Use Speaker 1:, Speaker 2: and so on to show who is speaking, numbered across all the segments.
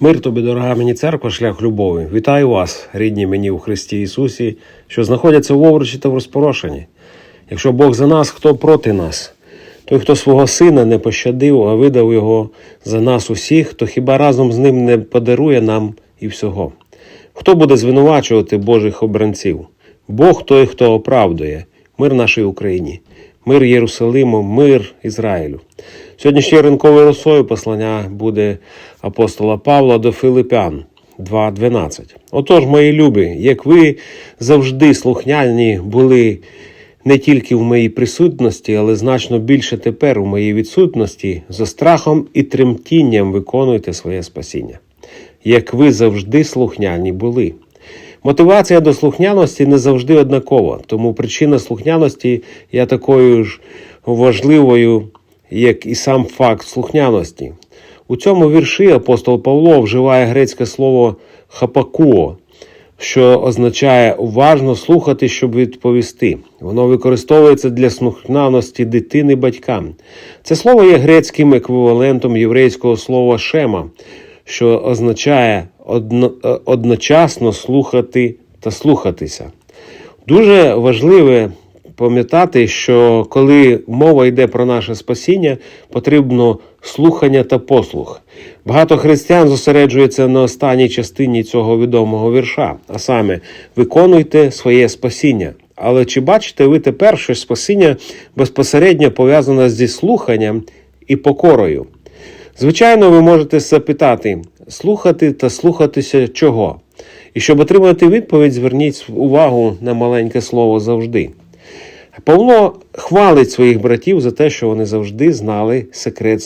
Speaker 1: Мир тобі, дорога мені церква, шлях любові. Вітаю вас, рідні мені у Христі Ісусі, що знаходяться в овручі та в розпорошенні. Якщо Бог за нас, хто проти нас? Той, хто свого сина не пощадив, а видав його за нас усіх, то хіба разом з ним не подарує нам і всього? Хто буде звинувачувати Божих обранців? Бог той, хто оправдує, мир нашій Україні, мир Єрусалиму, мир Ізраїлю. Сьогоднішньою ранковою росою послання буде апостола Павла до Филипян 2.12. Отож, мої любі, як ви завжди слухняні були не тільки в моїй присутності, але значно більше тепер у моїй відсутності, за страхом і тремтінням виконуйте своє спасіння. Як ви завжди слухняні були. Мотивація до слухняності не завжди однакова, тому причина слухняності є такою ж важливою, як і сам факт слухняності. У цьому вірші апостол Павло вживає грецьке слово хапакуо, що означає уважно слухати, щоб відповісти. Воно використовується для слухняності дитини батькам. Це слово є грецьким еквівалентом єврейського слова шема, що означає е, одночасно слухати та слухатися. Дуже важливе пам'ятати, що коли мова йде про наше спасіння, потрібно слухання та послух. Багато християн зосереджується на останній частині цього відомого вірша, а саме виконуйте своє спасіння. Але чи бачите ви тепер, що спасіння безпосередньо пов'язане зі слуханням і покорою? Звичайно, ви можете запитати, слухати та слухатися чого? І щоб отримати відповідь, зверніть увагу на маленьке слово завжди. Павло хвалить своїх братів за те, що вони завжди знали секрет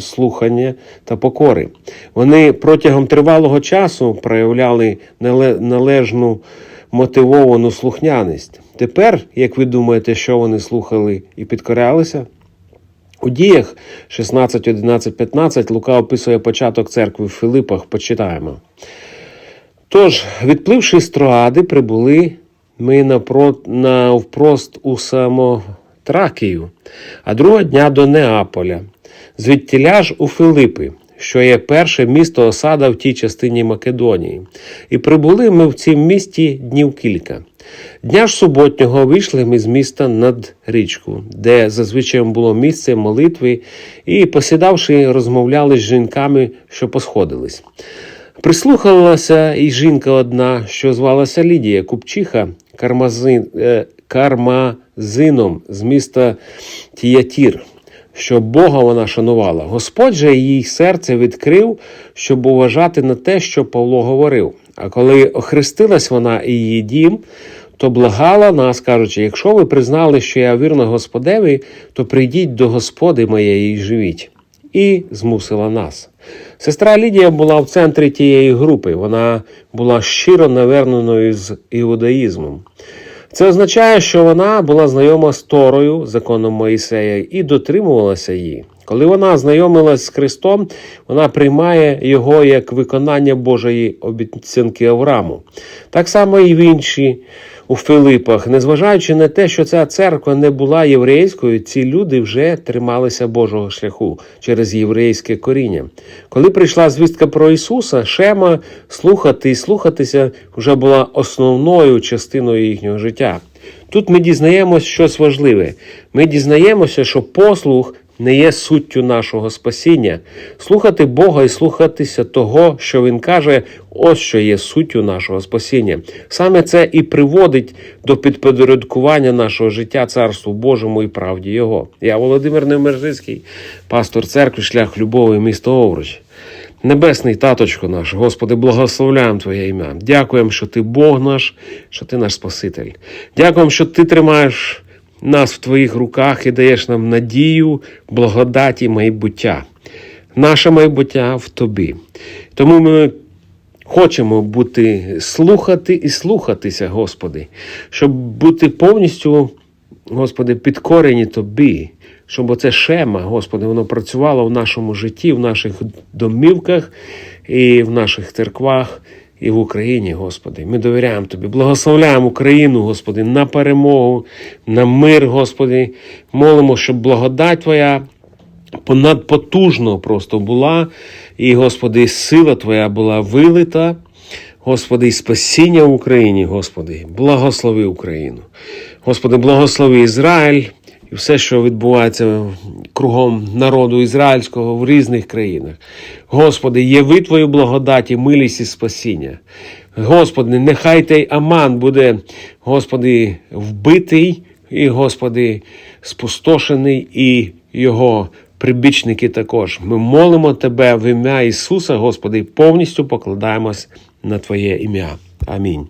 Speaker 1: слухання та покори. Вони протягом тривалого часу проявляли нале- належну мотивовану слухняність. Тепер, як ви думаєте, що вони слухали і підкорялися? У діях 16, 11, 15 Лука описує початок церкви в Филипах. Почитаємо. Тож, відпливши з Троади, прибули ми навпрост у Самотракію, а другого дня до Неаполя, звідтіля ж у Филипи, що є перше місто осада в тій частині Македонії. І прибули ми в цім місті днів кілька. Дня ж суботнього вийшли ми з міста над річку, де зазвичай було місце молитви, і, посідавши, розмовляли з жінками, що посходились. Прислухалася і жінка одна, що звалася Лідія Купчиха кармазин, е, кармазином з міста Тіятір, що Бога вона шанувала. Господь же їй серце відкрив, щоб уважати на те, що Павло говорив. А коли охрестилась вона і її дім, то благала нас, кажучи: якщо ви признали, що я вірна Господеві, то прийдіть до Господи моєї і живіть. І змусила нас. Сестра Лідія була в центрі тієї групи. Вона була щиро наверненою з іудаїзмом. Це означає, що вона була знайома з Торою, законом Моїсея, і дотримувалася її. Коли вона знайомилась з Христом, вона приймає його як виконання Божої обіцянки Аврааму. Так само і в інші у Филипах, незважаючи на те, що ця церква не була єврейською, ці люди вже трималися Божого шляху через єврейське коріння. Коли прийшла звістка про Ісуса, Шема слухати і слухатися вже була основною частиною їхнього життя. Тут ми дізнаємося щось важливе. Ми дізнаємося, що послух не є суттю нашого спасіння. Слухати Бога і слухатися того, що Він каже, ось що є суттю нашого спасіння. Саме це і приводить до підпорядкування нашого життя Царству Божому і правді Його. Я Володимир Немержицький, пастор церкви, шлях любові, місто Овруч. Небесний таточко наш, Господи, благословляємо Твоє ім'я. Дякуємо, що Ти Бог наш, що Ти наш Спаситель. Дякуємо, що Ти тримаєш нас в Твоїх руках і даєш нам надію, благодаті, і майбуття. Наше майбуття в Тобі. Тому ми хочемо бути слухати і слухатися, Господи, щоб бути повністю, Господи, підкорені Тобі, щоб оце шема, Господи, воно працювало в нашому житті, в наших домівках і в наших церквах. І в Україні, Господи, ми довіряємо Тобі, благословляємо Україну, Господи, на перемогу, на мир, Господи. Молимо, щоб благодать Твоя понадпотужно просто була. І, Господи, сила Твоя була вилита. Господи, і спасіння в Україні, Господи, благослови Україну. Господи, благослови Ізраїль і все, що відбувається кругом народу ізраїльського в різних країнах. Господи, яви Твою благодать і милість і спасіння. Господи, нехай той Аман буде, Господи, вбитий і, Господи, спустошений, і його прибічники також. Ми молимо Тебе в ім'я Ісуса, Господи, і повністю покладаємось на Твоє ім'я. Амінь.